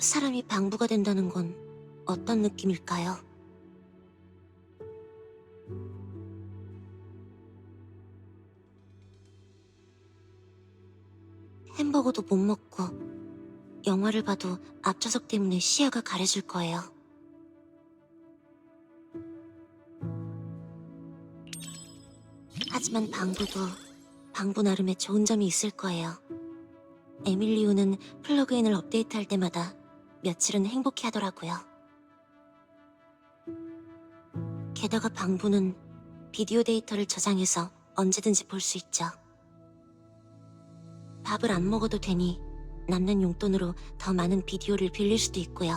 사람이 방부가 된다는 건 어떤 느낌일까요? 햄버거도 못 먹고 영화를 봐도 앞좌석 때문에 시야가 가려질 거예요. 하지만 방부도 방부 나름의 좋은 점이 있을 거예요. 에밀리오는 플러그인을 업데이트할 때마다 며칠은 행복해 하더라고요. 게다가 방부는 비디오 데이터를 저장해서 언제든지 볼 수 있죠. 밥을 안 먹어도 되니 남는 용돈으로 더 많은 비디오를 빌릴 수도 있고요.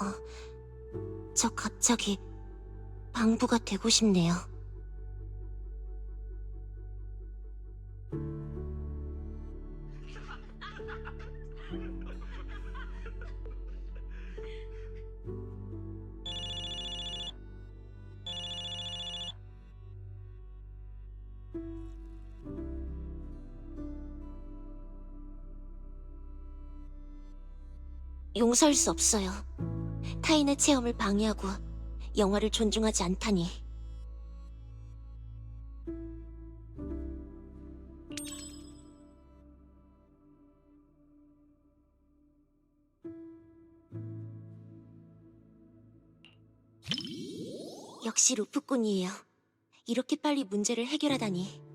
어, 저 갑자기 방부가 되고 싶네요. 용서할 수 없어요. 타인의 체험을 방해하고 영화를 존중하지 않다니. 역시 루프꾼이에요. 이렇게 빨리 문제를 해결하다니.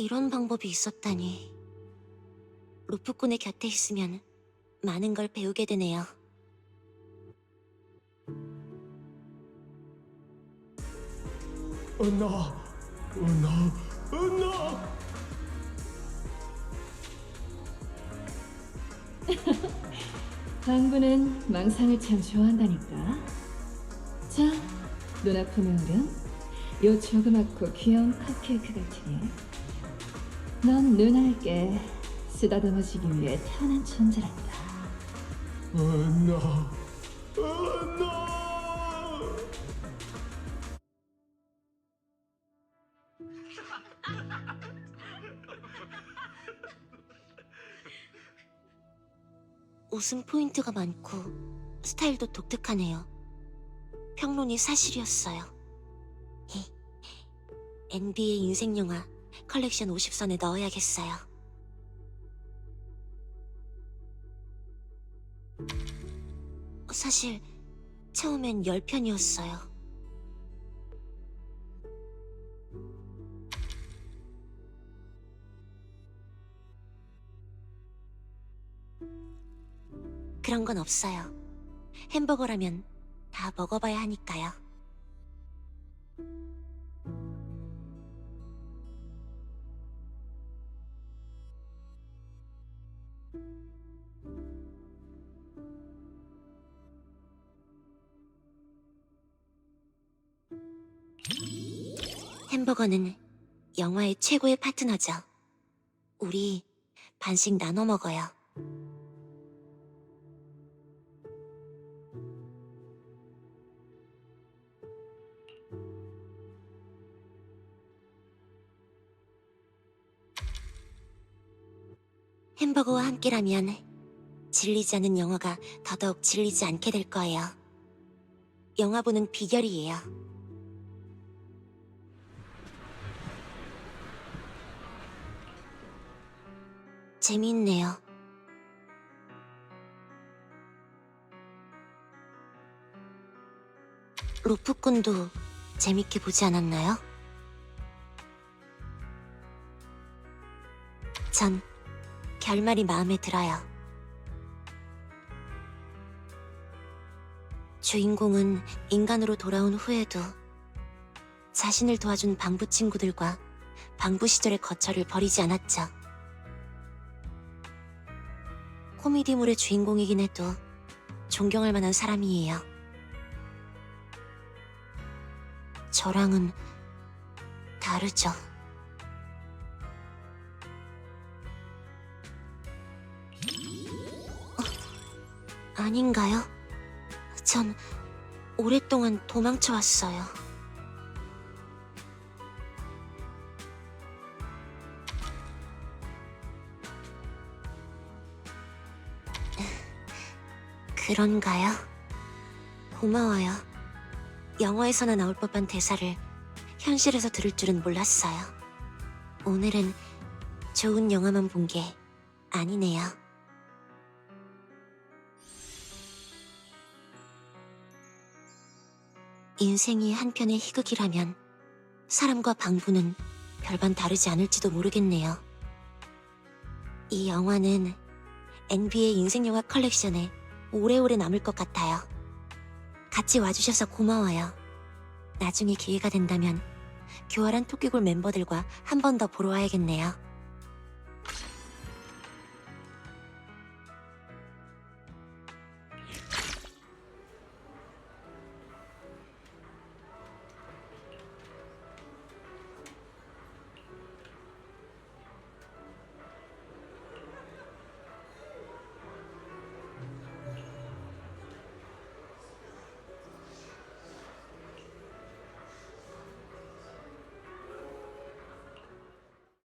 이런 방법이 있었다니. 루프꾼의 곁에 있으면 많은 걸 배우게 되네요. 은나, 은나, 은나. 방구는 망상을 참 좋아한다니까. 자, 눈 은근, 요 조그맣고 귀여운 컵케이크 같으니. 넌 눈알게 쓰다듬어지기 위해 태어난 존재란다. 은나, 은나. 웃음 포인트가 많고 스타일도 독특하네요. 평론이 사실이었어요. NBA 인생 영화 컬렉션 50선에 넣어야겠어요. 사실 처음엔 10편이었어요. 그런 건 없어요. 햄버거라면 다 먹어봐야 하니까요. 햄버거는 영화의 최고의 파트너죠. 우리 반씩 나눠 먹어요. 햄버거와 함께라면 질리지 않은 영화가 더더욱 질리지 않게 될 거예요. 영화 보는 비결이에요. 재미있네요. 로프꾼도 재밌게 보지 않았나요? 전 결말이 마음에 들어요. 주인공은 인간으로 돌아온 후에도 자신을 도와준 방부 친구들과 방부 시절의 거처를 버리지 않았죠. 코미디물의 주인공이긴 해도 존경할 만한 사람이에요. 저랑은 다르죠. 어? 아닌가요? 전 오랫동안 도망쳐 왔어요. 그런가요? 고마워요. 영화에서나 나올 법한 대사를 현실에서 들을 줄은 몰랐어요. 오늘은 좋은 영화만 본 게 아니네요. 인생이 한편의 희극이라면 사람과 방부는 별반 다르지 않을지도 모르겠네요. 이 영화는 NBA 인생 영화 컬렉션에 오래오래 남을 것 같아요. 같이 와주셔서 고마워요. 나중에 기회가 된다면 교활한 토끼골 멤버들과 한 번 더 보러 와야겠네요.